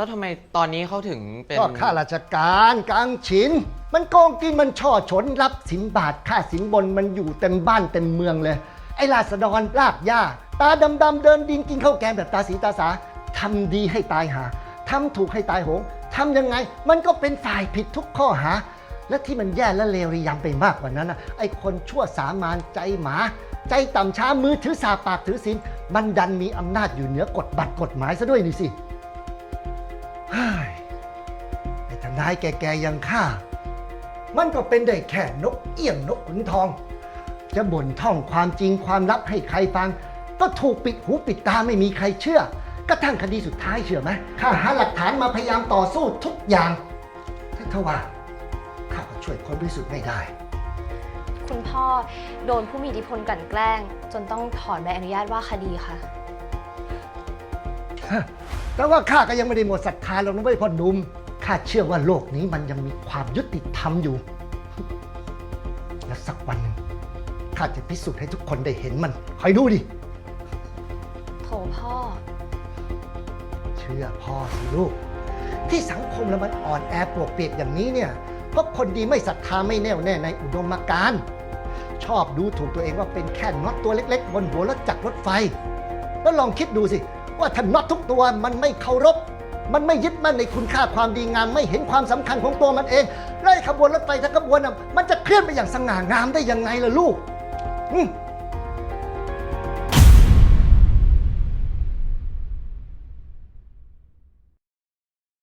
แล้วทำไมตอนนี้เขาถึงเป็น ก็ข้าราชการกลางฉิน มันโกงกินมันช่อฉนรับสินบาทค่าสินบนมันอยู่เต็มบ้านเต็มเมืองเลย ไอ้ราษฎรลากหญ้า ตาดำๆเดินดินกินข้าวแกงแบบตาสีตาสาทำดีให้ตายหาทำถูกให้ตายโหงทำยังไง มันก็เป็นฝ่ายผิดทุกข้อหา และที่มันแย่และเลวระยำไปมากกว่านั้นนะไอ้คนชั่วสามานใจหมา ใจต่ำช้ามือถือสาปากถือศีลมันดันมีอำนาจอยู่เหนือกฎบัตรกฎหมายซะด้วยนี่สิ นายแก่ๆอย่างข้า มันก็เป็นได้แค่นกเอี้ยงนกขุนทอง จะบ่นท่องความจริงความลับให้ใครฟัง ก็ถูกปิดหูปิดตาไม่มีใครเชื่อกระทั่งคดีสุดท้ายเชื่อไหมข้าหาหลักฐานมาพยายามต่อสู้ทุกอย่างแต่ทว่าข้าก็ช่วยคนบริสุทธิ์ไม่ได้ คุณพ่อโดนผู้มีอิทธิพลกลั่นแกล้ง จนต้องถอนใบอนุญาตว่าคดีค่ะ แต่ว่าข้าก็ยังไม่ได้หมดศรัทธาหรอกนะเว้ยพ่อหนุ่ม ข้าเชื่อว่าโลกนี้มันยังมีความยุติธรรมอยู่ และสักวันหนึ่งข้าจะพิสูจน์ให้ทุกคนได้เห็นมัน คอยดูดิ โถพ่อ เชื่อพ่อสิลูก ที่สังคมแล้วมันอ่อนแอปลวกเปียกอย่างนี้เนี่ยเพราะคนดีไม่ศรัทธาไม่แน่วแน่ในอุดมการณ์ชอบดูถูกตัวเองว่าเป็นแค่น็อตตัวเล็กๆ บนหัวรถจักรรถไฟ แล้วลองคิดดูสิ ว่าถ้าน็อตทุกตัวมันไม่เคารพ มันไม่ยึดมั่นในคุณค่าความดีงาม ไม่เห็นความสำคัญของตัวมันเองไล่ขบวนรถไฟทั้งขบวนน่ะมันจะเคลื่อนไปอย่างสง่างามได้ยังไงล่ะลูกอืม